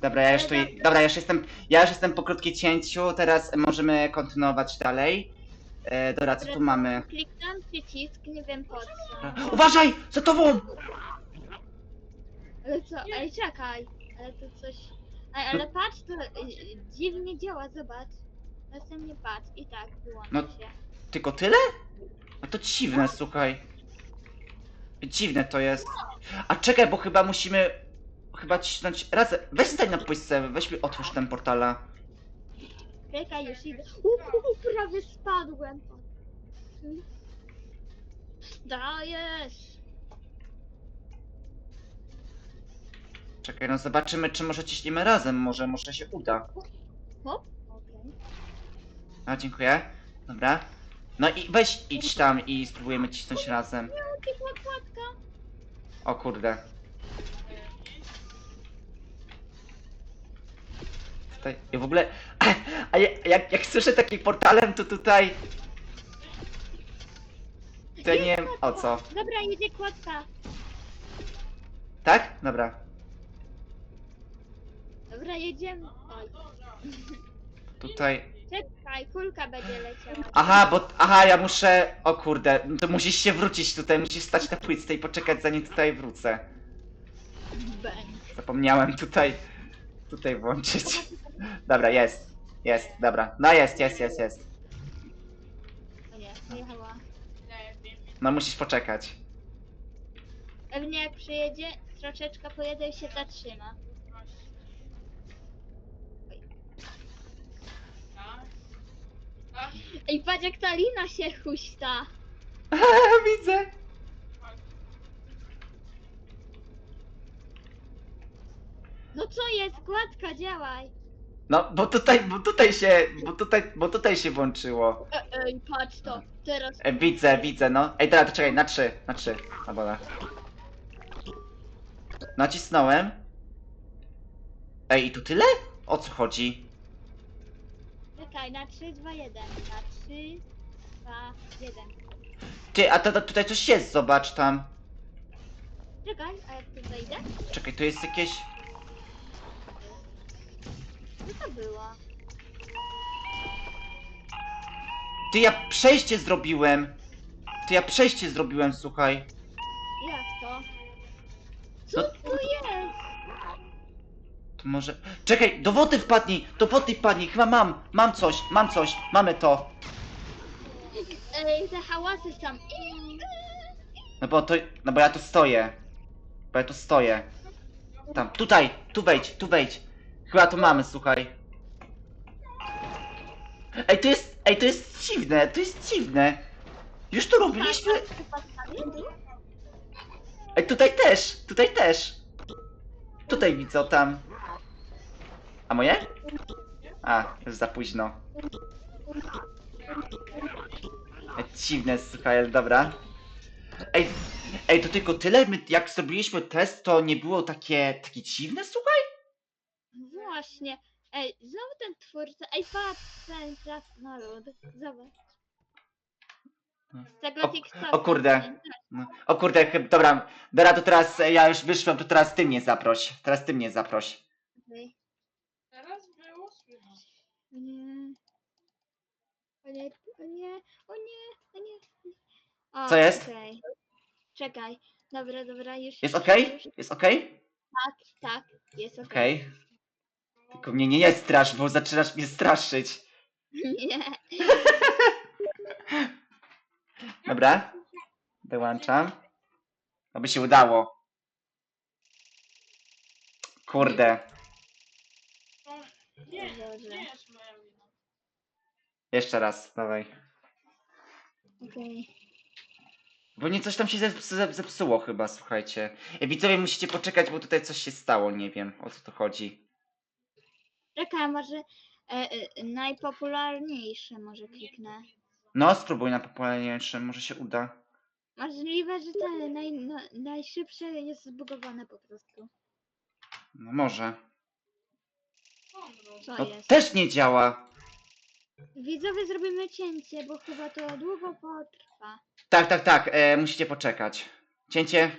Dobra, ja już tu, dobra, ja już jestem, ja już jestem po krótkim cięciu, teraz możemy kontynuować dalej. E, dobra, co tu mamy? Kliknąłem przycisk, nie wiem po co. Uważaj! Za tobą! Ale co? Ej, czekaj. Ale to coś... Ej, ale patrz, to y, dziwnie działa, zobacz. Następnie patrz i tak, wyłączy No. się. Tylko tyle? No to dziwne, słuchaj. Dziwne to jest. A czekaj, bo chyba musimy... Chyba cisnąć razem. Weź stań na pójście, weź mi otwórz ten portala. Czekaj, już idę. Uuu, prawie spadłem. Dajesz! Czekaj, no zobaczymy, czy może ciśniemy razem, może, może się uda. Hop, okej. A, dziękuję. Dobra. No i weź idź tam i spróbujemy cisnąć razem. Miał ty podkładka. O kurde. Tutaj, ja w ogóle... A ja, jak, jak słyszę takim portalem, to tutaj... To nie wiem o co. Dobra, jedzie kładka. Tak? Dobra. Dobra, jedziemy. Oj, Tutaj... czekaj, kulka będzie leciała. Aha, bo... Aha, ja muszę... O kurde, to musisz się wrócić tutaj, musisz stać na płytce i poczekać zanim tutaj wrócę. Bang. Zapomniałem tutaj... Tutaj włączyć. Dobra, jest. Jest, dobra. No jest, jest, jest, jest. O nie, pojechała. No musisz poczekać. Pewnie jak przyjedzie, troszeczkę pojedzie i się zatrzyma. Ej, patrz jak ta lina się huśta. Widzę. No co jest, gładka, działaj. No, bo tutaj, bo tutaj się, bo tutaj, bo tutaj się włączyło. E, ej, patrz to, teraz. E, widzę, widzę, no. Ej, teraz czekaj, na trzy, na trzy. No dobra. Nacisnąłem. Ej, i tu tyle? O co chodzi? Czekaj, na 3, 2, 1. Na 3, 2, 1. Ty, a to, to tutaj coś jest, zobacz tam. Czekaj, a jak tu zejdę? Czekaj, to jest jakieś... Co to było? Ty, ja przejście zrobiłem. Ty, ja przejście zrobiłem, słuchaj. Jak to? Co No- to jest? To może... Czekaj, do wody wpadnij, do wody wpadnij, chyba mam, mam coś, mam coś, mamy to. Ej, te hałasy są. No bo to, no bo ja tu stoję. Bo ja tu stoję. Tam, tutaj, tu wejdź, tu wejdź. Chyba to mamy, słuchaj. Ej, to jest, ej, to jest dziwne, to jest dziwne. Już to robiliśmy. Ej, tutaj też, tutaj też. Tutaj widzę, tam. A moje? A, już za późno. Ej, dziwne, słuchaj, dobra. Ej, ej, to tylko tyle, my jak zrobiliśmy test, to nie było takie, takie dziwne, słuchaj? Właśnie. Ej, znowu ten twórca. Ej, patrz, ten krasnolud. Zobacz. Z tego O- TikToka. o kurde. No. O kurde, chyba, dobra, dobra, to teraz e, ja już wyszłem, to teraz ty mnie zaproś. Teraz ty mnie zaproś. Okej. Teraz było słychać. O nie. O nie, o nie, o nie, o nie. O, Co jest? okej. Czekaj. Dobra, dobra, już. Jest już, okej? już. Jest okej? Tak, tak, jest okej. Okej. Tylko mnie nie, nie strasz, bo zaczynasz mnie straszyć. Nie. Dobra? Dołączam. Aby się udało. Kurde. Nie, nie jest moja wina. Jeszcze raz, dawaj. Okej. Bo nie coś tam się zep- zep- zepsuło chyba, słuchajcie. E, Widzowie musicie poczekać, bo tutaj coś się stało, nie wiem o co to chodzi. Czekaj, może e, e, najpopularniejsze może kliknę. No, spróbuj na popularniejszym, może się uda. Możliwe, że te naj, no, najszybsze jest zbugowane po prostu. No może. Co No jest? też nie działa. Widzowie zrobimy cięcie, bo chyba to długo potrwa. Tak, tak, tak, e, musicie poczekać. Cięcie.